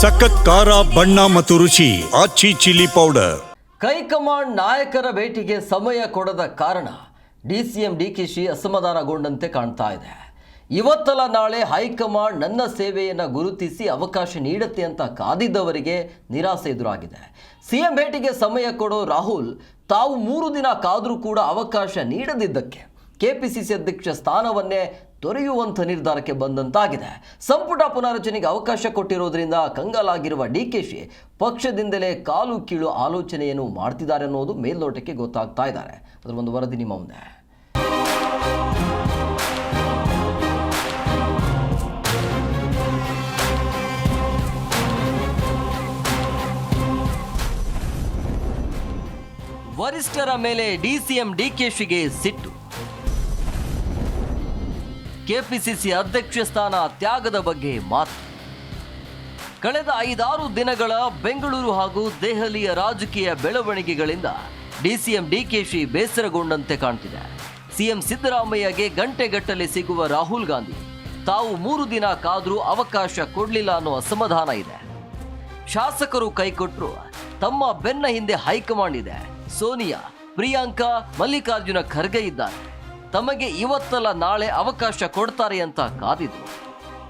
ಸಖತ್ ಖಾರ, ಬಣ್ಣ ಮತ್ತು ರುಚಿ, ಆಚಿ ಚಿಲ್ಲಿ ಪೌಡರ್. ಕೈಕಮಾಂಡ್ ನಾಯಕರ ಭೇಟಿಗೆ ಸಮಯ ಕೊಡದ ಕಾರಣ D C M D Shi ಅಸಮಾಧಾನಗೊಂಡಂತೆ ಕಾಣ್ತಾ ಇದೆ. ಇವತ್ತಲ್ಲ ನಾಳೆ ಹೈಕಮಾಂಡ್ ನನ್ನ ಸೇವೆಯನ್ನು ಗುರುತಿಸಿ ಅವಕಾಶ ನೀಡುತ್ತೆ ಅಂತ ಕಾದಿದ್ದವರಿಗೆ ನಿರಾಸೆ ಎದುರಾಗಿದೆ. ಸಿಎಂ ಭೇಟಿಗೆ ಸಮಯ ಕೊಡೋ ರಾಹುಲ್, ತಾವು ಮೂರು ದಿನ ಕಾದರೂ ಕೂಡ ಅವಕಾಶ ನೀಡದಿದ್ದಕ್ಕೆ. ಕೆಪಿಸಿಸಿ ಅಧ್ಯಕ್ಷ ಸ್ಥಾನವನ್ನೇ ತೊರೆಯುವಂಥ ನಿರ್ಧಾರಕ್ಕೆ ಬಂದಂತಾಗಿದೆ. ಸಂಪುಟ ಪುನಾರಚನೆಗೆ ಅವಕಾಶ ಕೊಟ್ಟಿರೋದ್ರಿಂದ ಕಂಗಾಲಾಗಿರುವ ಡಿ ಕೆ ಶಿ ಪಕ್ಷದಿಂದಲೇ ಕಾಲು ಕೀಳು ಆಲೋಚನೆಯನ್ನು ಮಾಡ್ತಿದ್ದಾರೆ ಅನ್ನೋದು ಮೇಲ್ನೋಟಕ್ಕೆ ಗೊತ್ತಾಗ್ತಾ ಇದ್ದಾರೆ. ಅದರ ಒಂದು ವರದಿ ನಿಮ್ಮ ಮುಂದೆ. ವರಿಷ್ಠರ ಮೇಲೆ ಡಿಸಿಎಂ ಶಿಗೆ ಸಿಟ್ಟು. ಕೆಪಿಸಿಸಿ ಅಧ್ಯಕ್ಷ ಸ್ಥಾನ ತ್ಯಾಗದ ಬಗ್ಗೆ ಮಾತು. ಕಳೆದ ಐದಾರು ದಿನಗಳ ಬೆಂಗಳೂರು ಹಾಗೂ ದೆಹಲಿಯ ರಾಜಕೀಯ ಬೆಳವಣಿಗೆಗಳಿಂದ ಡಿಸಿಎಂ ಡಿಕೆಶಿ ಬೇಸರಗೊಂಡಂತೆ ಕಾಣ್ತಿದೆ. ಸಿಎಂ ಸಿದ್ದರಾಮಯ್ಯಗೆ ಗಂಟೆಗಟ್ಟಲೆ ಸಿಗುವ ರಾಹುಲ್ ಗಾಂಧಿ, ತಾವು ಮೂರು ದಿನ ಕಾದರೂ ಅವಕಾಶ ಕೊಡಲಿಲ್ಲ ಅನ್ನೋ ಅಸಮಾಧಾನ ಇದೆ. ಶಾಸಕರು ಕೈಕೊಟ್ರು, ತಮ್ಮ ಬೆನ್ನ ಹಿಂದೆ ಹೈಕಮಾಂಡ್ ಇದೆ. ಸೋನಿಯಾ, ಪ್ರಿಯಾಂಕಾ, ಮಲ್ಲಿಕಾರ್ಜುನ ಖರ್ಗೆ ಇದ್ದಾರೆ. ತಮಗೆ ಇವತ್ತಲ್ಲ ನಾಳೆ ಅವಕಾಶ ಕೊಡ್ತಾರೆ ಅಂತ ಕಾದಿದ್ರು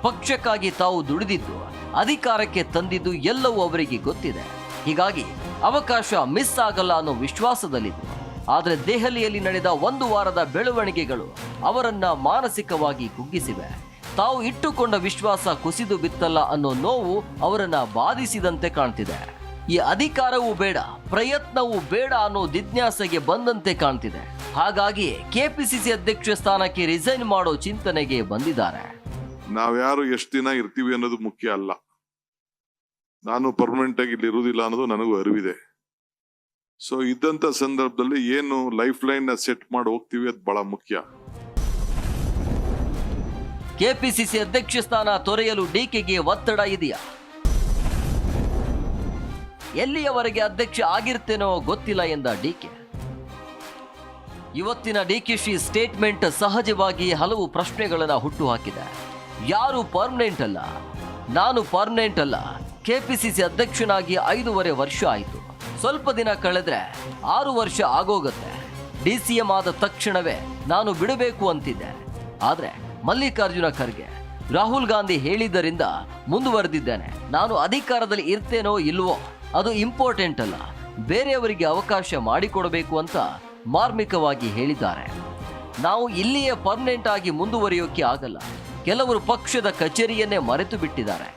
ಪಕ್ಷಕ್ಕಾಗಿ ತಾವು ದುಡಿದಿದ್ದು, ಅಧಿಕಾರಕ್ಕೆ ತಂದಿದ್ದು ಎಲ್ಲವೂ ಅವರಿಗೆ ಗೊತ್ತಿದೆ. ಹೀಗಾಗಿ ಅವಕಾಶ ಮಿಸ್ ಆಗಲ್ಲ ಅನ್ನೋ ವಿಶ್ವಾಸದಲ್ಲಿದ್ದು ಆದರೆ ದೆಹಲಿಯಲ್ಲಿ ನಡೆದ ಒಂದು ವಾರದ ಬೆಳವಣಿಗೆಗಳು ಅವರನ್ನ ಮಾನಸಿಕವಾಗಿ ಕುಗ್ಗಿಸಿವೆ. ತಾವು ಇಟ್ಟುಕೊಂಡ ವಿಶ್ವಾಸ ಕುಸಿದು ಬಿತ್ತಲ್ಲ ಅನ್ನೋ ನೋವು ಅವರನ್ನ ಬಾಧಿಸಿದಂತೆ ಕಾಣ್ತಿದೆ. ಈ ಅಧಿಕಾರವೂ ಬೇಡ, ಪ್ರಯತ್ನವೂ ಬೇಡ ಅನ್ನೋ ಜಿಜ್ಞಾಸೆಗೆ ಬಂದಂತೆ ಕಾಣ್ತಿದೆ. ಹಾಗಾಗಿ ಕೆಪಿಸಿಸಿ ಅಧ್ಯಕ್ಷ ಸ್ಥಾನಕ್ಕೆ ರಿಸೈನ್ ಮಾಡೋ ಚಿಂತನೆಗೆ ಬಂದಿದ್ದಾರೆ. ನಾವ್ಯಾರು ಎಷ್ಟು ದಿನ ಇರ್ತೀವಿ ಅನ್ನೋದು ಮುಖ್ಯ ಅಲ್ಲ. ನಾನು ಪರ್ಮನೆಂಟ್ ಆಗಿ ಇಲ್ಲಿ ಇರುವುದಿಲ್ಲ ಅನ್ನೋದು ನನಗೂ ಅರಿವಿದೆ. ಸೊ ಇದ್ದಂತ ಸಂದರ್ಭದಲ್ಲಿ ಏನು ಲೈಫ್ ಲೈನ್ ಸೆಟ್ ಮಾಡಿ ಹೋಗ್ತೀವಿ ಅದು ಬಹಳ ಮುಖ್ಯ. ಕೆಪಿಸಿಸಿ ಅಧ್ಯಕ್ಷ ಸ್ಥಾನ ತೊರೆಯಲು ಡಿಕೆಗೆ ಒತ್ತಡ ಇದೆಯಾ? ಎಲ್ಲಿಯವರೆಗೆ ಅಧ್ಯಕ್ಷ ಆಗಿರ್ತೇನೋ ಗೊತ್ತಿಲ್ಲ ಎಂದ ಡಿಕೆ. ಇವತ್ತಿನ ಡಿ ಕೆ ಶಿ ಸ್ಟೇಟ್ಮೆಂಟ್ ಸಹಜವಾಗಿ ಹಲವು ಪ್ರಶ್ನೆಗಳನ್ನ ಹುಟ್ಟುಹಾಕಿದೆ. ಯಾರು ಪರ್ಮನೆಂಟ್ ಅಲ್ಲ? ನಾನು ಪರ್ಮನೆಂಟ್ ಅಲ್ಲ. ಕೆಪಿಸಿಸಿ ಅಧ್ಯಕ್ಷನಾಗಿ ಐದೂವರೆ ವರ್ಷ ಆಯಿತು. ಸ್ವಲ್ಪ ದಿನ ಕಳೆದ್ರೆ ಆರು ವರ್ಷ ಆಗೋಗತ್ತೆ. ಡಿ ಸಿ ಎಂ ಆದ ತಕ್ಷಣವೇ ನಾನು ಬಿಡಬೇಕು ಅಂತಿದ್ದೆ. ಆದರೆ ಮಲ್ಲಿಕಾರ್ಜುನ ಖರ್ಗೆ ರಾಹುಲ್ ಗಾಂಧಿ ಹೇಳಿದ್ದರಿಂದ ಮುಂದುವರೆದಿದ್ದೇನೆ. ನಾನು ಅಧಿಕಾರದಲ್ಲಿ ಇರ್ತೇನೋ ಇಲ್ವೋ ಅದು ಇಂಪಾರ್ಟೆಂಟ್ ಅಲ್ಲ. ಬೇರೆಯವರಿಗೆ ಅವಕಾಶ ಮಾಡಿಕೊಡಬೇಕು ಅಂತ ಮಾರ್ಮಿಕವಾಗಿ ಹೇಳಿದ್ದಾರೆ. ನಾವು ಇಲ್ಲಿಯೇ ಪರ್ಮನೆಂಟ್ ಆಗಿ ಮುಂದುವರಿಯೋಕೆ ಆಗಲ್ಲ. ಕೆಲವರು ಪಕ್ಷದ ಕಚೇರಿಯನ್ನೇ ಮರೆತು ಬಿಟ್ಟಿದ್ದಾರೆ.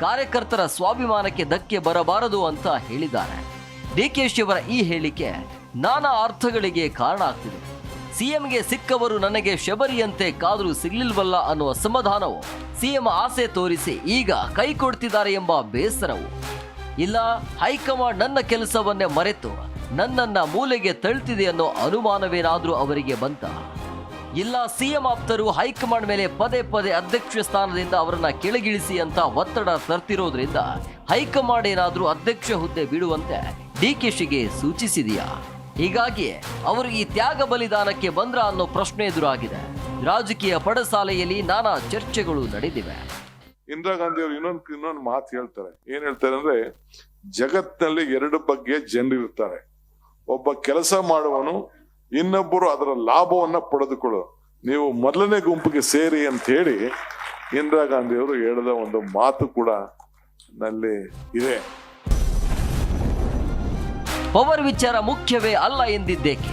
ಕಾರ್ಯಕರ್ತರ ಸ್ವಾಭಿಮಾನಕ್ಕೆ ಧಕ್ಕೆ ಬರಬಾರದು ಅಂತ ಹೇಳಿದ್ದಾರೆ. ಡಿ ಕೆ ಶಿವರ ಈ ಹೇಳಿಕೆ ನಾನಾ ಅರ್ಥಗಳಿಗೆ ಕಾರಣ ಆಗ್ತಿದೆ. ಸಿಎಂಗೆ ಸಿಕ್ಕವರು ನನಗೆ ಶಬರಿಯಂತೆ ಕಾದರೂ ಸಿಗ್ಲಿಲ್ವಲ್ಲ ಅನ್ನುವ ಸಮಾಧಾನವು ಸಿಎಂ ಆಸೆ ತೋರಿಸಿ ಈಗ ಕೈ ಕೊಡ್ತಿದ್ದಾರೆ ಎಂಬ ಬೇಸರವು. ಇಲ್ಲ, ಹೈಕಮಾಂಡ್ ನನ್ನ ಕೆಲಸವನ್ನೇ ಮರೆತು ನನ್ನನ್ನ ಮೂಲೆಗೆ ತಳ್ತಿದೆ ಅನ್ನೋ ಅನುಮಾನವೇನಾದ್ರೂ ಅವರಿಗೆ ಬಂತ? ಇಲ್ಲ, ಸಿಎಂ ಆಪ್ತರು ಹೈಕಮಾಂಡ್ ಮೇಲೆ ಪದೇ ಪದೇ ಅಧ್ಯಕ್ಷ ಸ್ಥಾನದಿಂದ ಅವರನ್ನ ಕೆಳಗಿಳಿಸಿ ಅಂತ ಒತ್ತಡ ತರ್ತಿರೋದ್ರಿಂದ ಹೈಕಮಾಂಡ್ ಏನಾದ್ರೂ ಅಧ್ಯಕ್ಷ ಹುದ್ದೆ ಬಿಡುವಂತೆ ಡಿಕೆಶಿಗೆ ಸೂಚಿಸಿದೆಯಾ? ಹೀಗಾಗಿ ಅವರು ಈ ತ್ಯಾಗ ಬಲಿದಾನಕ್ಕೆ ಬಂದ್ರ ಅನ್ನೋ ಪ್ರಶ್ನೆ ಎದುರಾಗಿದೆ. ರಾಜಕೀಯ ಪಡಸಾಲೆಯಲ್ಲಿ ನಾನಾ ಚರ್ಚೆಗಳು ನಡೆದಿವೆ. ಇಂದಿರಾ ಗಾಂಧಿ ಅವರು ಇನ್ನೊಂದು ಇನ್ನೊಂದು ಮಾತು ಹೇಳ್ತಾರೆ. ಏನ್ ಹೇಳ್ತಾರೆ ಅಂದ್ರೆ, ಜಗತ್ತಿನಲ್ಲಿ ಎರಡು ಬಗ್ಗೆ ಜನರಿರ್ತಾರೆ. ಒಬ್ಬ ಕೆಲಸ ಮಾಡುವನು ಇನ್ನೊಬ್ಬರು ಅದರ ಲಾಭವನ್ನ ಪಡೆದುಕೊಳ್ಳು ನೀವು ಮೊದಲನೇ ಗುಂಪಿಗೆ ಸೇರಿ ಅಂತ ಹೇಳಿ ಇಂದಿರಾ ಗಾಂಧಿ ಅವರು ಹೇಳಿದ ಒಂದು ಮಾತು ಕೂಡ ನಲ್ಲಿ ಇದೆ. ಪವರ್ ವಿಚಾರ ಮುಖ್ಯವೇ ಅಲ್ಲ ಎಂದಿದ್ದೇಕೆ?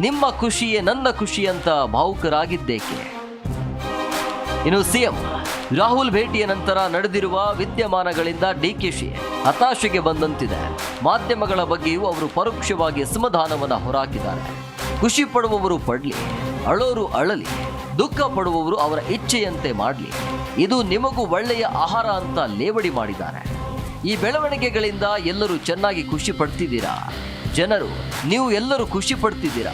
ನಿಮ್ಮ ಖುಷಿಯೇ ನನ್ನ ಖುಷಿ ಅಂತ ಭಾವುಕರಾಗಿದ್ದೇಕೆ? ಇನ್ನು ಸಿಎಂ ರಾಹುಲ್ ಭೇಟಿಯ ನಂತರ ನಡೆದಿರುವ ವಿದ್ಯಮಾನಗಳಿಂದ ಡಿಕೆಶಿ ಹತಾಶೆಗೆ ಬಂದಂತಿದೆ. ಮಾಧ್ಯಮಗಳ ಬಗ್ಗೆಯೂ ಅವರು ಪರೋಕ್ಷವಾಗಿ ಅಸಮಾಧಾನವನ್ನು ಹೊರಹಾಕಿದ್ದಾರೆ ಖುಷಿ ಪಡುವವರು ಪಡಲಿ, ಅಳೋರು ಅಳಲಿ, ದುಃಖ ಪಡುವವರು ಅವರ ಇಚ್ಛೆಯಂತೆ ಮಾಡಲಿ. ಇದು ನಿಮಗೂ ಒಳ್ಳೆಯ ಆಹಾರ ಅಂತ ಲೇವಡಿ ಮಾಡಿದ್ದಾರೆ. ಈ ಬೆಳವಣಿಗೆಗಳಿಂದ ಎಲ್ಲರೂ ಚೆನ್ನಾಗಿ ಖುಷಿ ಪಡ್ತಿದ್ದೀರಾ? ಜನರು, ನೀವು ಎಲ್ಲರೂ ಖುಷಿ ಪಡ್ತಿದ್ದೀರಾ?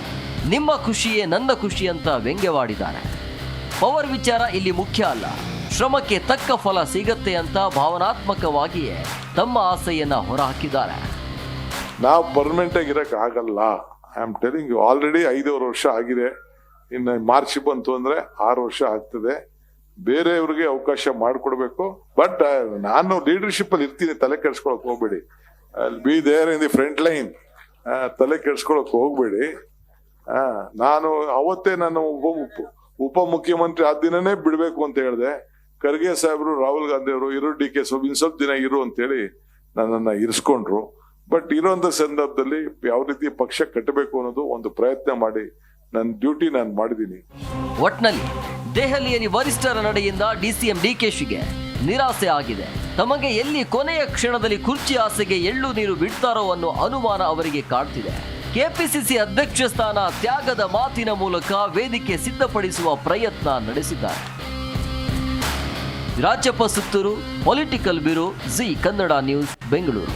ನಿಮ್ಮ ಖುಷಿಯೇ ನನ್ನ ಖುಷಿ ಅಂತ ವ್ಯಂಗ್ಯವಾಡಿದ್ದಾರೆ. ಪವರ್ ವಿಚಾರ ಇಲ್ಲಿ ಮುಖ್ಯ ಅಲ್ಲ. ಶ್ರಮಕ್ಕೆ ತಕ್ಕ ಫಲ ಸಿಗತ್ತೆ ಅಂತ ಭಾವನಾತ್ಮಕವಾಗಿಯೇ ತಮ್ಮ ಆಸೆಯನ್ನ ಹೊರಹಾಕಿದ್ದಾರೆ. ನಾವು ಪರ್ಮನೆಂಟ್ ಆಗಿ ಇರಕ್ ಆಗಲ್ಲ. I am telling you already ಐದೂವರೆ ವರ್ಷ ಆಗಿದೆ. ಇನ್ನು ಮಾರ್ಚ್ ಬಂತು ಅಂದ್ರೆ ಆರು ವರ್ಷ ಆಗ್ತದೆ. ಬೇರೆಯವ್ರಿಗೆ ಅವಕಾಶ ಮಾಡಿಕೊಡ್ಬೇಕು. ಬಟ್ ನಾನು ಲೀಡರ್ಶಿಪ್ ಅಲ್ಲಿ ಇರ್ತೀನಿ, ತಲೆ ಕೆಡ್ಸ್ಕೊಳಕ್ ಹೋಗ್ಬೇಡಿ. Be there in the front line ತಲೆ ಕೆಡ್ಸ್ಕೊಳಕ್ ಹೋಗ್ಬೇಡಿ. ನಾನು ಅವತ್ತೇ ನಾನು ಉಪ- ಉಪ ಮುಖ್ಯಮಂತ್ರಿ ಆ ದಿನನೇ ಬಿಡಬೇಕು ಅಂತ ಹೇಳಿದೆ. ಖರ್ಗೆ ಸಾಹೇಬರು, ರಾಹುಲ್ ಗಾಂಧಿ ಅವರು ಇರೋ ಡಿ ಕೆ ಸ್ವಲ್ಪ ಇನ್ ಸ್ವಲ್ಪ ದಿನ ಇರು ಅಂತೇಳಿ ನನ್ನನ್ನು ಇರಿಸ್ಕೊಂಡ್ರು. ಬಟ್ ಇರೋಂಥ ಸಂದರ್ಭದಲ್ಲಿ ಯಾವ ರೀತಿ ಪಕ್ಷ ಕಟ್ಟಬೇಕು ಅನ್ನೋದು ಒಂದು ಪ್ರಯತ್ನ ಮಾಡಿ ನನ್ನ ಡ್ಯೂಟಿ ನಾನು ಮಾಡಿದ್ದೀನಿ. ಒಟ್ನಲ್ಲಿ ದೆಹಲಿಯಲ್ಲಿ ವರಿಷ್ಠರ ನಡೆಯಿಂದ ಡಿಸಿಎಂ ಡಿಕೆಶಿಗೆ ನಿರಾಸೆ ಆಗಿದೆ. ತಮಗೆ ಎಲ್ಲಿ ಕೊನೆಯ ಕ್ಷಣದಲ್ಲಿ ಕುರ್ಚಿ ಆಸೆಗೆ ಎಳ್ಳು ನೀರು ಬಿಡ್ತಾರೋ ಅನ್ನೋ ಅನುಮಾನ ಅವರಿಗೆ ಕಾಡ್ತಿದೆ. ಕೆಪಿಸಿಸಿ ಅಧ್ಯಕ್ಷ ಸ್ಥಾನ ತ್ಯಾಗದ ಮಾತಿನ ಮೂಲಕ ವೇದಿಕೆ ಸಿದ್ಧಪಡಿಸುವ ಪ್ರಯತ್ನ ನಡೆಸಿದ್ದಾರೆ. Rajappa Suttur political bureau Zee Kannada news Bengaluru